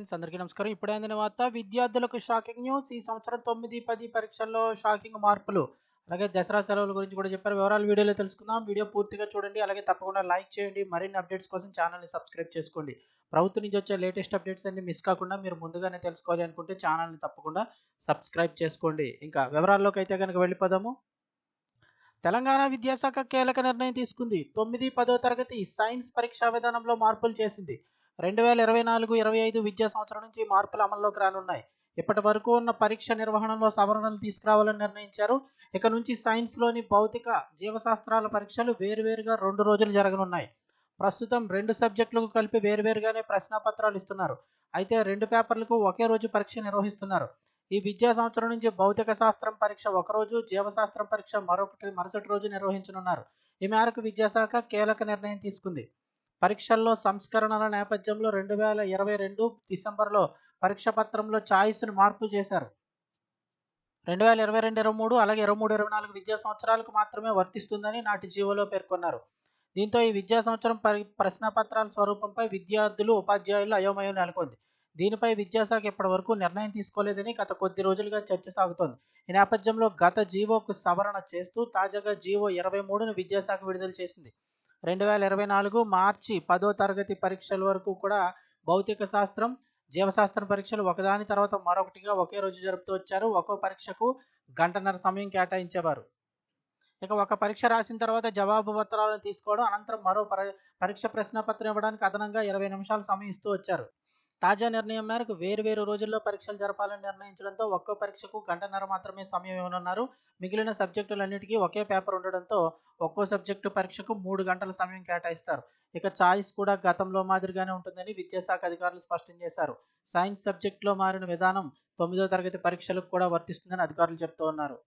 Friends అందరికీ నమస్కారం. ఇప్పుడే అందిన వార్త విద్యార్థులకు షాకింగ్ న్యూస్. ఈ సంవత్సరం తొమ్మిది పది పరీక్షల్లో షాకింగ్ మార్పులు. అలాగే దసరా సెలవుల గురించి కూడా చెప్పారు. వివరాలు వీడియోలో తెలుసుకుందాం. వీడియో పూర్తిగా చూడండి. అలాగే తప్పకుండా లైక్ చేయండి. మరిన్ని అప్డేట్స్ కోసం ఛానల్ని సబ్స్క్రైబ్ చేసుకోండి. ప్రభుత్వం నుంచి వచ్చే లేటెస్ట్ అప్డేట్స్ అన్ని మిస్ కాకుండా మీరు ముందుగానే తెలుసుకోవాలి అనుకుంటే ఛానల్ని తప్పకుండా సబ్స్క్రైబ్ చేసుకోండి. ఇంకా వివరాల్లోకి అయితే కనుక వెళ్ళిపోదాము. తెలంగాణ విద్యాశాఖ కీలక నిర్ణయం తీసుకుంది. తొమ్మిది పదో తరగతి సైన్స్ పరీక్షా విధానంలో మార్పులు చేసింది. రెండు వేల ఇరవై నాలుగు ఇరవై ఐదు విద్యా సంవత్సరం నుంచి మార్పులు అమల్లోకి రానున్నాయి. ఇప్పటి వరకు ఉన్న పరీక్ష నిర్వహణలో సవరణలు తీసుకురావాలని నిర్ణయించారు. ఇక నుంచి సైన్స్లోని భౌతిక జీవశాస్త్రాల పరీక్షలు వేరువేరుగా రెండు రోజులు జరగనున్నాయి. ప్రస్తుతం రెండు సబ్జెక్టులకు కలిపి వేరువేరుగానే ప్రశ్నాపత్రాలు ఇస్తున్నారు. అయితే రెండు పేపర్లకు ఒకే రోజు పరీక్ష నిర్వహిస్తున్నారు. ఈ విద్యా సంవత్సరం నుంచి భౌతిక శాస్త్రం పరీక్ష ఒకరోజు జీవశాస్త్రం పరీక్ష మరొకటి మరుసటి రోజు నిర్వహించనున్నారు. ఈ మేరకు విద్యాశాఖ కీలక నిర్ణయం తీసుకుంది. పరీక్షల్లో సంస్కరణల నేపథ్యంలో రెండు వేల ఇరవై రెండు డిసెంబర్లో పరీక్ష పత్రంలో ఛాయిస్ను మార్పు చేశారు. రెండు వేల ఇరవై రెండు ఇరవై మూడు అలాగే ఇరవై మూడు ఇరవై నాలుగు విద్యా సంవత్సరాలకు మాత్రమే వర్తిస్తుందని నాటి జీవోలో పేర్కొన్నారు. దీంతో ఈ విద్యా సంవత్సరం పరి ప్రశ్నపత్రాల స్వరూపంపై విద్యార్థులు ఉపాధ్యాయులు అయోమయం నెలకొంది. దీనిపై విద్యాశాఖ ఇప్పటి వరకు నిర్ణయం తీసుకోలేదని గత కొద్ది రోజులుగా చర్చ సాగుతోంది. ఈ నేపథ్యంలో గత జీవోకు సవరణ చేస్తూ తాజాగా జీవో ఇరవై మూడును విద్యాశాఖ విడుదల చేసింది. రెండు వేల ఇరవై నాలుగు మార్చి పదో తరగతి పరీక్షల వరకు కూడా భౌతిక శాస్త్రం జీవశాస్త్రం పరీక్షలు ఒకదాని తర్వాత మరొకటిగా ఒకే రోజు జరుపుతూ వచ్చారు. ఒక్కో పరీక్షకు గంటన్నర సమయం కేటాయించేవారు. ఇక ఒక పరీక్ష రాసిన తర్వాత జవాబు పత్రాలను తీసుకోవడం అనంతరం మరో పరీక్ష ప్రశ్నపత్రం ఇవ్వడానికి అదనంగా ఇరవై నిమిషాల సమయం ఇస్తూ వచ్చారు. తాజా నిర్ణయం మేరకు వేరు వేరు రోజుల్లో పరీక్షలు జరపాలని నిర్ణయించడంతో ఒక్కో పరీక్షకు గంటన్నర మాత్రమే సమయం ఇవ్వనున్నారు. మిగిలిన సబ్జెక్టులన్నిటికీ ఒకే పేపర్ ఉండడంతో ఒక్కో సబ్జెక్టు పరీక్షకు మూడు గంటల సమయం కేటాయిస్తారు. ఇక చాయిస్ కూడా గతంలో మాదిరిగానే ఉంటుందని విద్యాశాఖ అధికారులు స్పష్టం చేశారు. సైన్స్ సబ్జెక్టులో మారిన విధానం తొమ్మిదో తరగతి పరీక్షలకు కూడా వర్తిస్తుందని అధికారులు చెప్తూ ఉన్నారు.